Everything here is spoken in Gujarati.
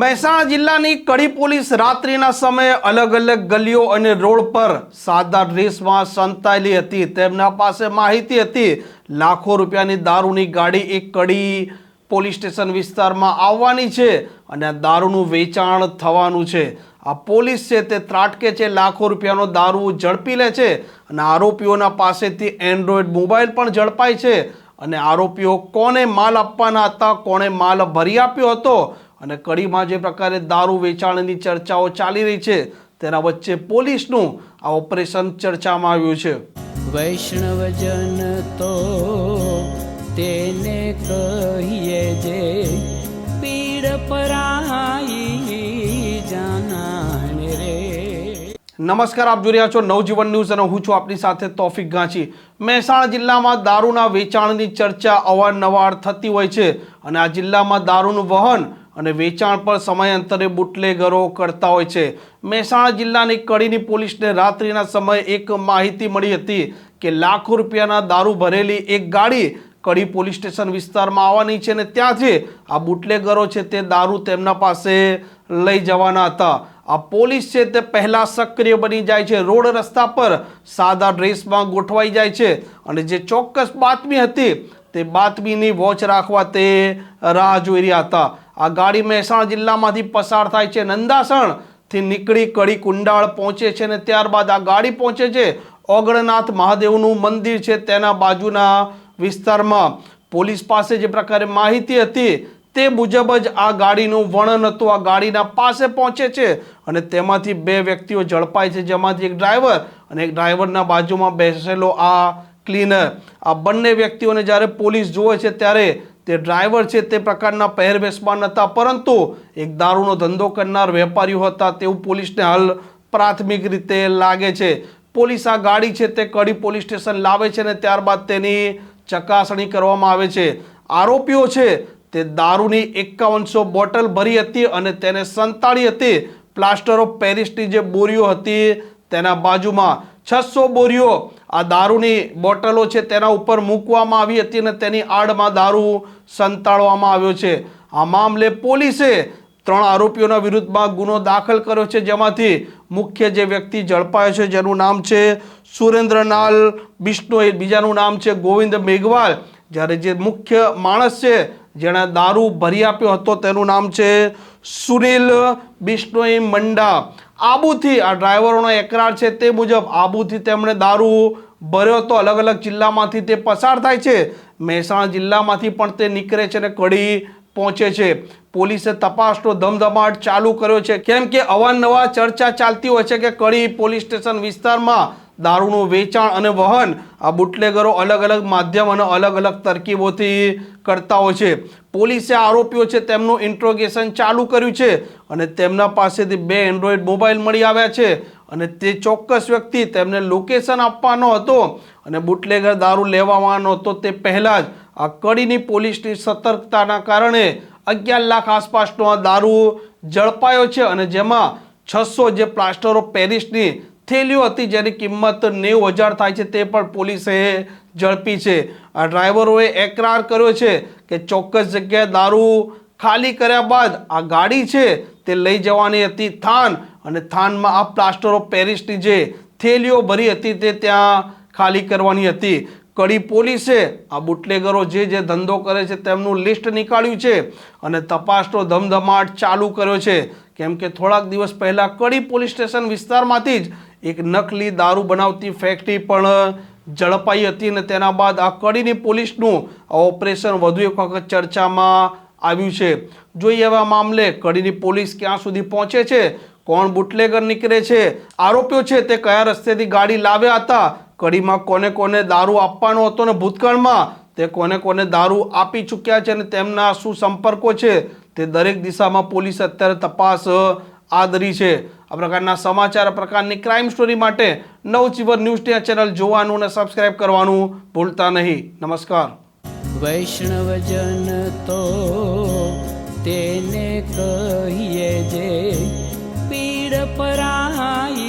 મહેસાણા જિલ્લાની કડી પોલીસ રાત્રિના સમયે અલગ અલગ ગલીઓ અને રોડ પર સાદા ડ્રેસમાં સંતાયેલી હતી. તેમના પાસે માહિતી હતી, લાખો રૂપિયાની દારૂની ગાડી એક કડી પોલીસ સ્ટેશન વિસ્તારમાં આવવાની છે અને દારૂનું વેચાણ થવાનું છે. આ પોલીસ છે તે ત્રાટકે છે, લાખો રૂપિયાનો દારૂ ઝડપી લે છે અને આરોપીઓના પાસેથી એન્ડ્રોઈડ મોબાઈલ પણ ઝડપાય છે. અને આરોપીઓ કોને માલ આપવાના હતા, કોણે માલ ભરી આપ્યો હતો અને કડીમાં જે પ્રકારે દારૂ વેચાણની ચર્ચાઓ ચાલી રહી છે તેના વચ્ચે પોલીસનું આ ઓપરેશન ચર્ચામાં આવ્યું છે. વૈષ્ણવજન તો તેને કહીએ જે પીડ પરાઈ જાનાને રે. નમસ્કાર આપ જોઈ રહ્યા છો નવજીવન ન્યૂઝ અને હું છું આપની સાથે તોફિક ગાંચી. મહેસાણા જિલ્લામાં દારૂના વેચાણની ચર્ચા અવારનવાર થતી હોય છે અને આ જિલ્લામાં દારૂનું વહન અને વેચાણ પર સમયાંતરે બુટલેગરો કરતા હોય છે. મહેસાણા જિલ્લાની કડીની પોલીસને રાત્રિના સમયે એક માહિતી મળી હતી કે લાખો રૂપિયાના દારૂ ભરેલી એક ગાડી કડી પોલીસ સ્ટેશન વિસ્તારમાં આવવાની છે અને ત્યાંથી આ બુટલેગરો છે તે દારૂ તેમના પાસે લઈ જવાના હતા. આ પોલીસ છે તે પહેલાં સક્રિય બની જાય છે. રોડ રસ્તા પર સાદા ડ્રેસમાં ગોઠવાઈ જાય છે અને જે ચોક્કસ બાતમી હતી તે બાતમીની વોચ રાખવા તે રાહ જોઈ રહ્યા હતા. આ ગાડી મહેસાણા જિલ્લામાંથી પસાર થાય છે. નંદાસણથી નીકળી કડી કુંડાળ પહોંચે છે અને ત્યારબાદ આ ગાડી પહોંચે છે ઓગણનાથ મહાદેવનું મંદિર છે તેના બાજુના વિસ્તારમાં. પોલીસ પાસે જે પ્રકારે માહિતી હતી તે મુજબ જ આ ગાડીનું વર્ણન હતું. આ ગાડીના પાસે પહોંચે છે અને તેમાંથી બે વ્યક્તિઓ ઝડપાય છે. જેમાંથી એક ડ્રાઈવર અને એક ડ્રાઈવરના બાજુમાં બેસેલો આ ક્લીનર. આ બંને વ્યક્તિઓને જ્યારે પોલીસ જુએ છે ત્યારે તે ડ્રાઈવર છે તે પ્રકારના પહેરવેશમાં નહોતા પરંતુ એક દારૂનો ધંધો કરનાર વેપારીઓ હતા તેવું પોલીસને હાલ પ્રાથમિક રીતે લાગે છે. પોલીસ આ ગાડી છે તે કડી પોલીસ સ્ટેશન લાવે છે અને ત્યારબાદ તેની ચકાસણી કરવામાં આવે છે. આરોપીઓ છે તે દારૂની એકાવનસો બોટલ ભરી હતી અને તેને સંતાડી હતી. પ્લાસ્ટર ઓફ પેરિસની જે બોરીઓ હતી તેના બાજુમાં છસો બોરીઓ આ દારૂની બોટલો છે તેના ઉપર મૂકવામાં આવી હતી અને તેની આડમાં દારૂ સંતાડવામાં આવ્યો છે. આ મામલે પોલીસે ત્રણ આરોપીઓના વિરુદ્ધમાં ગુનો દાખલ કર્યો છે. જેમાંથી મુખ્ય જે વ્યક્તિ ઝડપાયો છે, જેનું નામ છે સુરેન્દ્રનાલ બિશ્નોઈ બીજાનું નામ છે ગોવિંદ મેઘવાલ. જ્યારે જે મુખ્ય માણસ છે, જેણે દારૂ ભરી આપ્યો હતો, તેનું નામ છે સુનિલ બિષ્ણોઈ મંડા. આબુથી આ ડ્રાઈવરોનો એકરાર છે તે મુજબ આબુથી તેમણે દારૂ ભર્યો તો અલગ અલગ જિલ્લામાંથી તે પસાર થાય છે. મહેસાણા જિલ્લામાંથી પણ તે નીકળે છે અને કડી પહોંચે છે. પોલીસે તપાસનો ધમધમાટ ચાલુ કર્યો છે. કેમ કે અવારનવાર ચર્ચા ચાલતી હોય છે કે કડી પોલીસ સ્ટેશન વિસ્તારમાં દારૂનું વેચાણ અને વહન આ બુટલેગરો અલગ અલગ માધ્યમ અને અલગ અલગ તરકીબોથી કરતા હોય છે. પોલીસે આરોપીઓ છે તેમનું ઇન્ટ્રોગેશન ચાલુ કર્યું છે અને તેમના પાસેથી બે એન્ડ્રોઈડ મોબાઈલ મળી આવ્યા છે. અને તે ચોક્કસ વ્યક્તિ તેમને લોકેશન આપવાનો હતો અને બુટલેગર દારૂ લેવાનો હતો તે પહેલાં જ. આ કડીની પોલીસની સતર્કતાના કારણે અગિયાર લાખ આસપાસનો આ દારૂ ઝડપાયો છે અને જેમાં છસો જે પ્લાસ્ટર ઓફ પેરિસની થેલીઓ હતી જેની કિંમત નેવું હજાર થાય છે તે પણ પોલીસે ઝડપી છે. આ ડ્રાઈવરોએ એકરાર કર્યો છે કે ચોક્કસ જગ્યાએ દારૂ ખાલી કર્યા બાદ આ ગાડી છે તે લઈ જવાની હતી થાન અને થાનમાં આ પ્લાસ્ટર ઓફ પેરિસની જે થેલીઓ ભરી હતી તે ત્યાં ખાલી કરવાની હતી. કડી પોલીસે આ બુટલેગરો જે જે ધંધો કરે છે તેમનું લિસ્ટ નીકાળ્યું છે અને તપાસનો ધમધમાટ ચાલુ કર્યો છે. કેમ કે થોડાક દિવસ પહેલાં કડી પોલીસ સ્ટેશન વિસ્તારમાંથી જ એક નકલી દારૂ બનાવતી ફેક્ટરી પણ ઝડપાઈ હતી અને તેના બાદ આ કડીની પોલીસનું આ ઓપરેશન વધુ એક વખત ચર્ચામાં આવ્યું છે. જોઈએ એવા મામલે કડીની પોલીસ ક્યાં સુધી પહોંચે છે. કોણ બુટલેગર નીકળે છે? આરોપીઓ છે તે કયા રસ્તેથી ગાડી લાવ્યા હતા? કડીમાં કોને કોને દારૂ આપવાનો હતો ને ભૂતકાળમાં? તે કોને કોને દારૂ આપી ચૂક્યા છે અને તેમના શું સંપર્કો છે? તે દરેક દિશામાં પોલીસ અત્યારે તપાસ આદરી છે. આ પ્રકારના સમાચાર પ્રકારની ક્રાઇમ સ્ટોરી માટે નવજીવન ન્યૂઝ ચેનલ જોવાનું અને સબસ્ક્રાઇબ કરવાનું ભૂલતા નહીં. નમસ્કાર. વૈષ્ણવજન તો તેને કહીએ જે પરાય